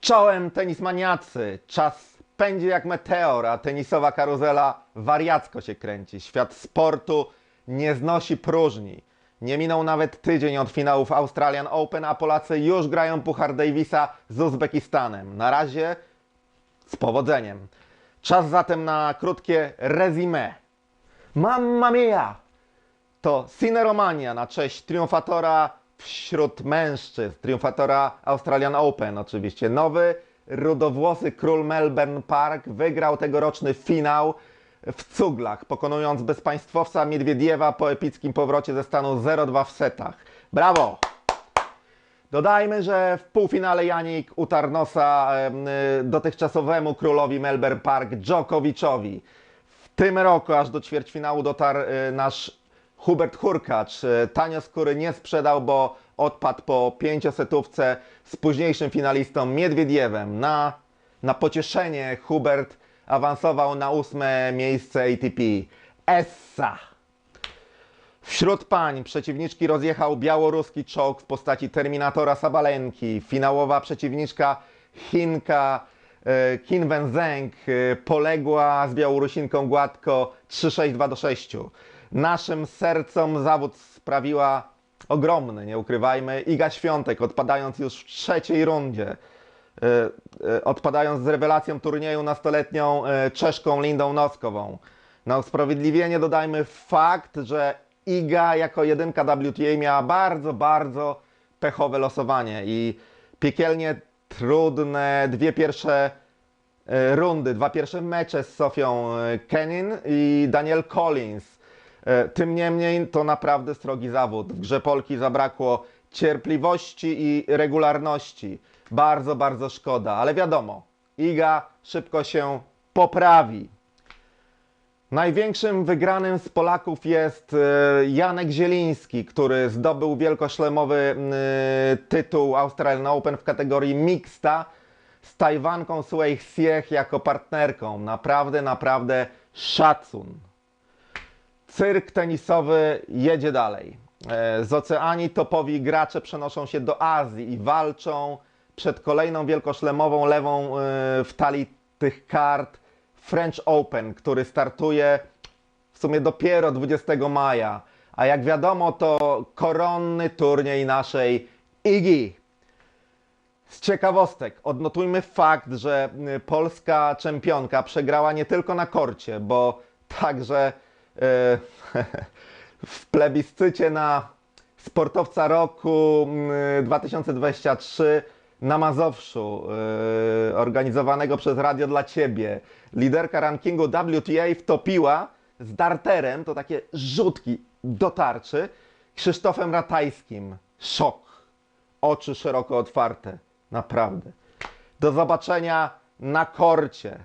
Czołem tenismaniacy! Czas pędzi jak meteor, a tenisowa karuzela wariacko się kręci. Świat sportu nie znosi próżni. Nie minął nawet tydzień od finałów Australian Open, a Polacy już grają Puchar Davisa z Uzbekistanem. Na razie z powodzeniem. Czas zatem na krótkie resume. Mamma mia! to Cineromania na cześć triumfatora wśród mężczyzn, triumfatora Australian Open oczywiście. Nowy, rudowłosy król Melbourne Park wygrał tegoroczny finał w cuglach, pokonując bezpaństwowca Miedwiediewa po epickim powrocie ze stanu 0-2 w setach. Brawo! Dodajmy, że w półfinale Janik utarł nosa y, dotychczasowemu królowi Melbourne Park Djokoviczowi. W tym roku aż do ćwierćfinału dotarł y, nasz Hubert Hurkacz. Y, Tanio skóry nie sprzedał, bo odpadł po pięciosetówce z późniejszym finalistą Miedwiediewem. Na, na pocieszenie Hubert awansował na ósme miejsce ATP. Essa! Wśród pań przeciwniczki rozjechał białoruski czołg w postaci Terminatora Sabalenki. Finałowa przeciwniczka Chinka e, Kim Wenzeng e, poległa z Białorusinką gładko 3-6-2 do 6. Naszym sercom zawód sprawiła ogromny, nie ukrywajmy, Iga Świątek, odpadając już w trzeciej rundzie. E, e, odpadając z rewelacją turnieju nastoletnią e, Czeszką Lindą Noskową. Na usprawiedliwienie dodajmy fakt, że Iga jako jedynka WTA miała bardzo, bardzo pechowe losowanie i piekielnie trudne dwie pierwsze rundy, dwa pierwsze mecze z Sofią Kenin i Daniel Collins. Tym niemniej to naprawdę srogi zawód. W grze Polki zabrakło cierpliwości i regularności. Bardzo, bardzo szkoda, ale wiadomo, Iga szybko się poprawi. Największym wygranym z Polaków jest e, Janek Zieliński, który zdobył wielkoszlemowy e, tytuł Australian Open w kategorii mixta z Tajwanką Sui Siech jako partnerką. Naprawdę, naprawdę szacun. Cyrk tenisowy jedzie dalej. E, Z Oceanii topowi gracze przenoszą się do Azji i walczą przed kolejną wielkoszlemową lewą e, w talii tych kart French Open, który startuje w sumie dopiero 20 maja. A jak wiadomo, to koronny turniej naszej Igi. Z ciekawostek odnotujmy fakt, że y, polska czempionka przegrała nie tylko na korcie, bo także y, w plebiscycie na sportowca roku y, 2023 na Mazowszu, y, organizowanego przez Radio dla Ciebie. Liderka rankingu WTA wtopiła z darterem, to takie rzutki do tarczy, Krzysztofem Ratajskim. Szok oczy szeroko otwarte. Naprawdę. Do zobaczenia na korcie.